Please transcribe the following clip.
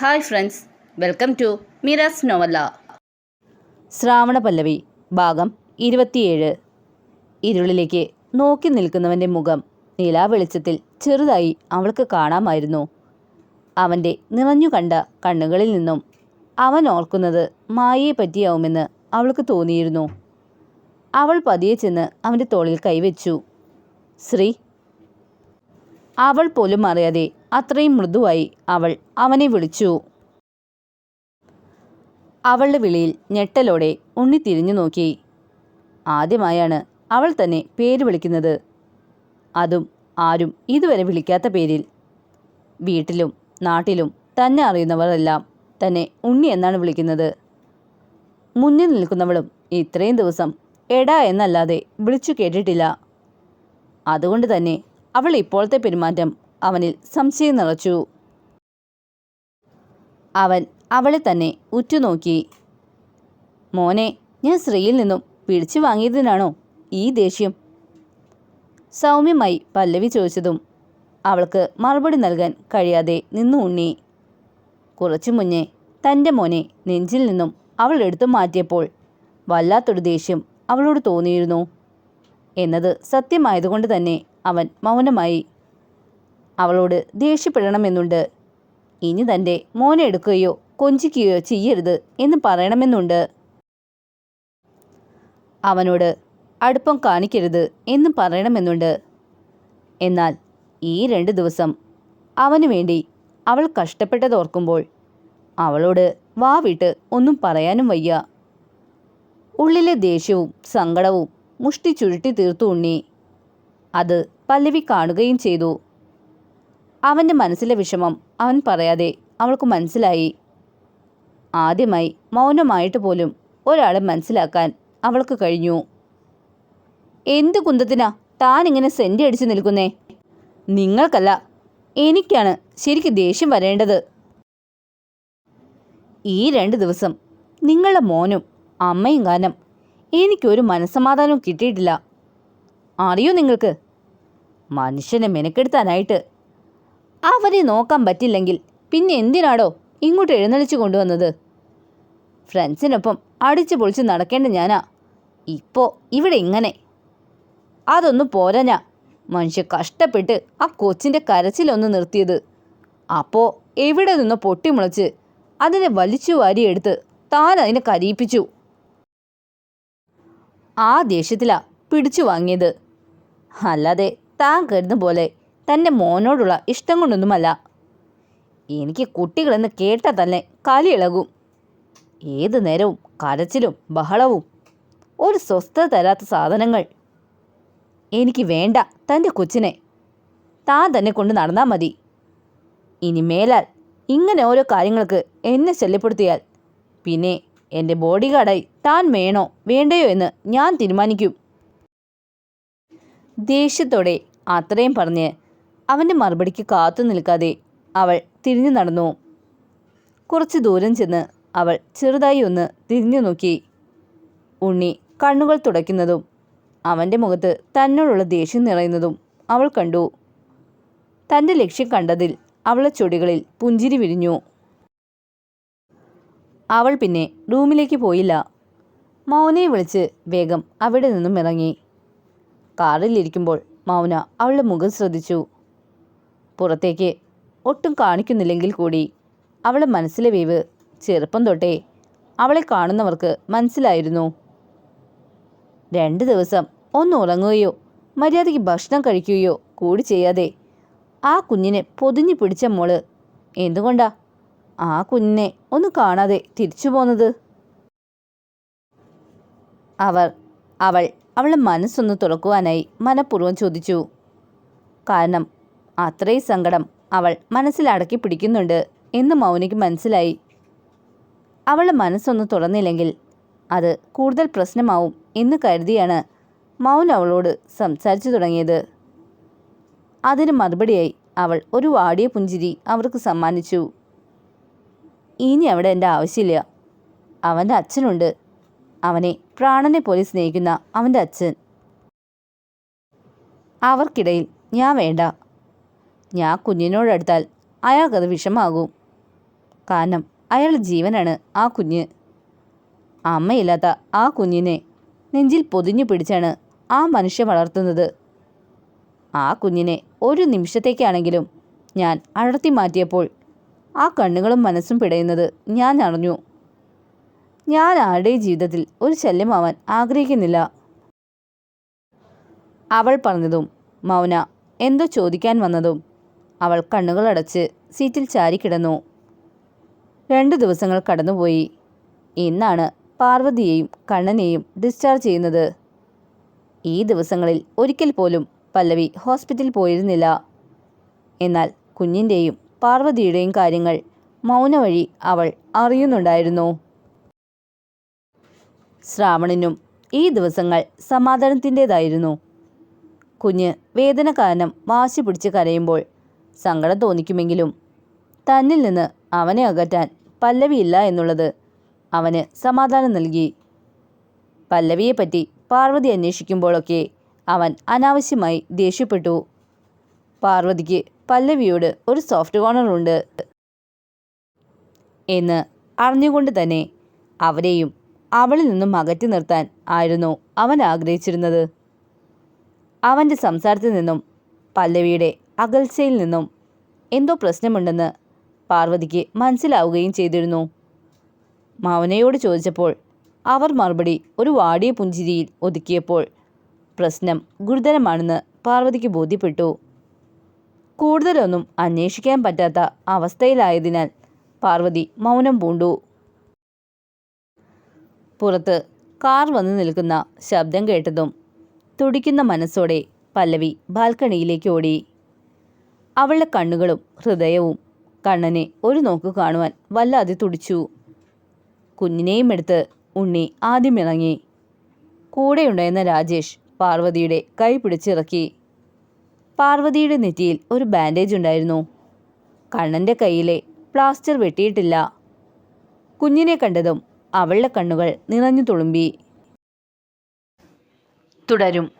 Hi friends welcome to മിറാസ് നോവല്ല. ശ്രാവണ പല്ലവി ഭാഗം ഇരുപത്തിയേഴ്. ഇരുളിലേക്ക് നോക്കി നിൽക്കുന്നവന്റെ മുഖം നിലാവെളിച്ചത്തിൽ ചെറുതായി അവൾക്ക് കാണാമായിരുന്നു. അവന്റെ നിറഞ്ഞു കണ്ട കണ്ണുകളിൽ നിന്നും അവൻ ഓർക്കുന്നത് മായയെ പറ്റിയാവുമെന്ന് അവൾക്ക് തോന്നിയിരുന്നു. അവൾ പതിയെ ചെന്ന് അവന്റെ തോളിൽ കൈവച്ചു. ശ്രീ അവൾ പോലും അറിയാതെ അത്രയും മൃദുവായി അവൾ അവനെ വിളിച്ചു. അവളുടെ വിളിയിൽ ഞെട്ടലോടെ ഉണ്ണി തിരിഞ്ഞു നോക്കി. ആദ്യമായാണ് അവൾ തന്നെ പേര് വിളിക്കുന്നത്. അതും ആരും ഇതുവരെ വിളിക്കാത്ത പേരിൽ. വീട്ടിലും നാട്ടിലും തന്നെ അറിയുന്നവരെല്ലാം തന്നെ ഉണ്ണി എന്നാണ് വിളിക്കുന്നത്. മുന്നിൽ നിൽക്കുന്നവളും ഇത്രയും ദിവസം എടാ എന്നല്ലാതെ വിളിച്ചു കേട്ടിട്ടില്ല. അതുകൊണ്ട് തന്നെ അവൾ ഇപ്പോഴത്തെ പെരുമാറ്റം അവനിൽ സംശയം നിറച്ചു. അവൻ അവളെ തന്നെ ഉറ്റുനോക്കി. മോനെ ഞാൻ ശ്രീയിൽ നിന്നും പിടിച്ചു വാങ്ങിയതിനാണോ ഈ ദേഷ്യം? സൗമ്യമായി പല്ലവി ചോദിച്ചതും അവൾക്ക് മറുപടി നൽകാൻ കഴിയാതെ നിന്നു ഉണ്ണി. കുറച്ചു മുന്നേ തന്റെ മോനെ നെഞ്ചിൽ നിന്നും അവൾ എടുത്തു മാറ്റിയപ്പോൾ വല്ലാത്തൊരു ദേഷ്യം അവളോട് തോന്നിയിരുന്നു. എന്നത് സത്യമായതുകൊണ്ട് തന്നെ അവൻ മൗനമായി. അവളോട് ദേഷ്യപ്പെടണമെന്നുണ്ട്. ഇനി തന്റെ മോനെ എടുക്കുകയോ കൊഞ്ചിക്കുകയോ ചെയ്യരുത് എന്ന് പറയണമെന്നുണ്ട്. അവനോട് അടുപ്പം കാണിക്കരുത് എന്ന് പറയണമെന്നുണ്ട്. എന്നാൽ ഈ രണ്ട് ദിവസം അവനു വേണ്ടി അവൾ കഷ്ടപ്പെട്ടതോർക്കുമ്പോൾ അവളോട് വാവിട്ട് ഒന്നും പറയാനും വയ്യ. ഉള്ളിലെ ദേഷ്യവും സങ്കടവും മുഷ്ടി ചുരുട്ടി തീർത്തു ഉണ്ണി. അത് പല്ലവി കാണുകയും ചെയ്തു. അവന്റെ മനസ്സിലെ വിഷമം അവൻ പറയാതെ അവൾക്ക് മനസ്സിലായി. ആദ്യമായി മൗനമായിട്ട് പോലും ഒരാളെ മനസ്സിലാക്കാൻ അവൾക്ക് കഴിഞ്ഞു. എന്ത് കുന്തത്തിനാ താൻ ഇങ്ങനെ സെന്റി അടിച്ചു നിൽക്കുന്നേ? നിങ്ങൾക്കല്ല എനിക്കാണ് ശരിക്ക് ദേഷ്യം വരേണ്ടത്. ഈ രണ്ട് ദിവസം നിങ്ങളുടെ മോനും അമ്മയും കാരണം എനിക്കൊരു മനസ്സമാധാനവും കിട്ടിയിട്ടില്ല. അറിയോ നിങ്ങൾക്ക്? മനുഷ്യനെ മെനക്കെടുത്താനായിട്ട്. അവരെ നോക്കാൻ പറ്റില്ലെങ്കിൽ പിന്നെ എന്തിനാടോ ഇങ്ങോട്ട് എഴുന്നള്ളിച്ചു കൊണ്ടുവന്നത്? ഫ്രണ്ട്സിനൊപ്പം അടിച്ചു പൊളിച്ച് നടക്കേണ്ട ഞാനാ. ഇപ്പോൾ ഇവിടെ ഇങ്ങനെ. അതൊന്നും പോരാ ഞാൻ മനുഷ്യ കഷ്ടപ്പെട്ട് ആ കൊച്ചിന്റെ കരച്ചിലൊന്ന് നിർത്തിയത്. അപ്പോൾ എവിടെ നിന്ന് പൊട്ടിമുളച്ച് അതിനെ വലിച്ചു വാരിയെടുത്ത് താൻ അതിനെ കരയിപ്പിച്ചു. ആ ദേഷ്യത്തിലാ പിടിച്ചു വാങ്ങിയത്. അല്ലാതെ താൻ കരുതുന്ന പോലെ തന്റെ മോനോടുള്ള ഇഷ്ടം കൊണ്ടൊന്നുമല്ല. എനിക്ക് കുട്ടികളെന്ന് കേട്ടാൽ തന്നെ കലി ഇളകും. ഏത് നേരവും കരച്ചിലും ബഹളവും ഒരു സ്വസ്ഥത തരാത്ത സാധനങ്ങൾ. എനിക്ക് വേണ്ട തന്റെ കൊച്ചിനെ. താൻ തന്നെ കൊണ്ട് നടന്നാൽ മതി. ഇനി മേലാൽ ഇങ്ങനെ ഓരോ കാര്യങ്ങൾക്ക് എന്നെ ശല്യപ്പെടുത്തിയാൽ പിന്നെ എന്റെ ബോഡി ഗാർഡായി താൻ വേണോ വേണ്ടയോ എന്ന് ഞാൻ തീരുമാനിക്കും. ദേഷ്യത്തോടെ അത്രയും പറഞ്ഞ് അവന്റെ മറുപടിക്ക് കാത്തു നിൽക്കാതെ അവൾ തിരിഞ്ഞു നടന്നു. കുറച്ച് ദൂരം ചെന്ന് അവൾ ചെറുതായി ഒന്ന് തിരിഞ്ഞു നോക്കി. ഉണ്ണി കണ്ണുകൾ തുടയ്ക്കുന്നതും അവന്റെ മുഖത്ത് തന്നോടുള്ള ദേഷ്യം നിറയുന്നതും അവൾ കണ്ടു. തന്റെ ലക്ഷ്യം കണ്ടതിൽ അവളെ ചൊടികളിൽ പുഞ്ചിരി വിരിഞ്ഞു. അവൾ പിന്നെ റൂമിലേക്ക് പോയില്ല. മൗനയെ വിളിച്ച് വേഗം അവിടെ നിന്നും ഇറങ്ങി. കാറിലിരിക്കുമ്പോൾ മൗന അവളുടെ മുഖം ശ്രദ്ധിച്ചു. പുറത്തേക്ക് ഒട്ടും കാണിക്കുന്നില്ലെങ്കിൽ കൂടി അവളുടെ മനസ്സിലെ വീവ് ചെറുപ്പം തൊട്ടേ അവളെ കാണുന്നവർക്ക് മനസ്സിലായിരുന്നു. രണ്ട് ദിവസം ഒന്ന് ഉറങ്ങുകയോ മര്യാദയ്ക്ക് ഭക്ഷണം കഴിക്കുകയോ കൂടി ചെയ്യാതെ ആ കുഞ്ഞിനെ പൊതിഞ്ഞു പിടിച്ച മോൾ എന്തുകൊണ്ടാ ആ കുഞ്ഞിനെ ഒന്ന് കാണാതെ തിരിച്ചു പോന്നത്. അവർ അവൾ അവളെ മനസ്സൊന്ന് തുറക്കുവാനായി മനഃപൂർവം ചോദിച്ചു. കാരണം അത്രയും സങ്കടം അവൾ മനസ്സിൽ അടക്കി പിടിക്കുന്നുണ്ട് എന്ന് മൗനിക്ക് മനസ്സിലായി. അവളുടെ മനസ്സൊന്ന് തുറന്നില്ലെങ്കിൽ അത് കൂടുതൽ പ്രശ്നമാവും എന്ന് കരുതിയാണ് മൗൻ അവളോട് സംസാരിച്ചു തുടങ്ങിയത്. അതിന് മറുപടിയായി അവൾ ഒരു വാടിയ പുഞ്ചിരി അവർക്ക് സമ്മാനിച്ചു. ഇനി അവിടെ എന്റെ ആവശ്യമില്ല. അവന്റെ അച്ഛനുണ്ട്. അവനെ പ്രാണനെ പോലെ സ്നേഹിക്കുന്ന അവന്റെ അച്ഛൻ. അവർക്കിടയിൽ ഞാൻ വേണ്ട. ഞാൻ കുഞ്ഞിനോടടുത്താൽ അയാൾക്കത് വിഷമാകും. കാരണം അയാളുടെ ജീവനാണ് ആ കുഞ്ഞ്. അമ്മയില്ലാത്ത ആ കുഞ്ഞിനെ നെഞ്ചിൽ പൊതിഞ്ഞു പിടിച്ചാണ് ആ മനുഷ്യൻ വളർത്തുന്നത്. ആ കുഞ്ഞിനെ ഒരു നിമിഷത്തേക്കാണെങ്കിലും ഞാൻ അടർത്തി മാറ്റിയപ്പോൾ ആ കണ്ണുകളും മനസ്സും പിടയുന്നത് ഞാൻ അറിഞ്ഞു. ഞാൻ ആരുടെയും ജീവിതത്തിൽ ഒരു ശല്യമാവാൻ ആഗ്രഹിക്കുന്നില്ല? അവൾ പറഞ്ഞതും മൗന എന്തോ ചോദിക്കാൻ വന്നതും. അവൾ കണ്ണുകളടച്ച് സീറ്റിൽ ചാരിക്കിടന്നു രണ്ട് ദിവസങ്ങൾ കടന്നുപോയി. ഇന്നാണ് പാർവതിയെയും കണ്ണനെയും ഡിസ്ചാർജ് ചെയ്യുന്നത്. ഈ ദിവസങ്ങളിൽ ഒരിക്കൽ പോലും പല്ലവി ഹോസ്പിറ്റലിൽ പോയിരുന്നില്ല. എന്നാൽ കുഞ്ഞിന്റെയും പാർവതിയുടെയും കാര്യങ്ങൾ മൗനവഴി അവൾ അറിയുന്നുണ്ടായിരുന്നു. ശ്രാവണിനും ഈ ദിവസങ്ങൾ സമാധാനത്തിന്റെതായിരുന്നു. കുഞ്ഞ് വേദന കാരണം വാശി പിടിച്ച് കരയുമ്പോൾ സങ്കടം തോന്നിക്കുമെങ്കിലും തന്നിൽ നിന്ന് അവനെ അകറ്റാൻ പല്ലവിയില്ല എന്നുള്ളത് അവന് സമാധാനം നൽകി. പല്ലവിയെപ്പറ്റി പാർവതി അന്വേഷിക്കുമ്പോഴൊക്കെ അവൻ അനാവശ്യമായി ദേഷ്യപ്പെട്ടു. പാർവതിക്ക് പല്ലവിയോട് ഒരു സോഫ്റ്റ് കോർണർ ഉണ്ട്. എന്ന് അറിഞ്ഞുകൊണ്ട് തന്നെ അവരെയും അവളിൽ നിന്നും അകറ്റി നിർത്താൻ ആയിരുന്നു അവൻ ആഗ്രഹിച്ചിരുന്നത്. അവന്റെ സംസാരത്തിൽ നിന്നും പല്ലവിയുടെ അകൽച്ചയിൽ നിന്നും എന്തോ പ്രശ്നമുണ്ടെന്ന് പാർവതിക്ക് മനസ്സിലാവുകയും ചെയ്തിരുന്നു. മൗനയോട് ചോദിച്ചപ്പോൾ അവർ മറുപടി ഒരു വാടിയ പുഞ്ചിരിയിൽ ഒതുക്കിയപ്പോൾ പ്രശ്നം ഗുരുതരമാണെന്ന് പാർവതിക്ക് ബോധ്യപ്പെട്ടു. കൂടുതലൊന്നും അന്വേഷിക്കാൻ പറ്റാത്ത അവസ്ഥയിലായതിനാൽ പാർവതി മൗനം പൂണ്ടു. പുറത്ത് കാർ വന്നു നിൽക്കുന്ന ശബ്ദം കേട്ടതും തുടിക്കുന്ന മനസ്സോടെ പല്ലവി ബാൽക്കണിയിലേക്ക് ഓടി. അവളുടെ കണ്ണുകളും ഹൃദയവും കണ്ണനെ ഒരു നോക്ക് കാണുവാൻ വല്ലാതെ തുടിച്ചു. കുഞ്ഞിനെയും എടുത്ത് ഉണ്ണി ആദ്യം ഇറങ്ങി. കൂടെയുണ്ടായിരുന്ന രാജേഷ് പാർവതിയുടെ കൈ പിടിച്ചിറക്കി. പാർവതിയുടെ നെറ്റിയിൽ ഒരു ബാൻഡേജ് ഉണ്ടായിരുന്നു. കണ്ണന്റെ കയ്യിലെ പ്ലാസ്റ്റർ വെട്ടിയിട്ടില്ല. കുഞ്ഞിനെ കണ്ടതും അവളുടെ കണ്ണുകൾ നിറഞ്ഞു തുളുമ്പി. തുടരും.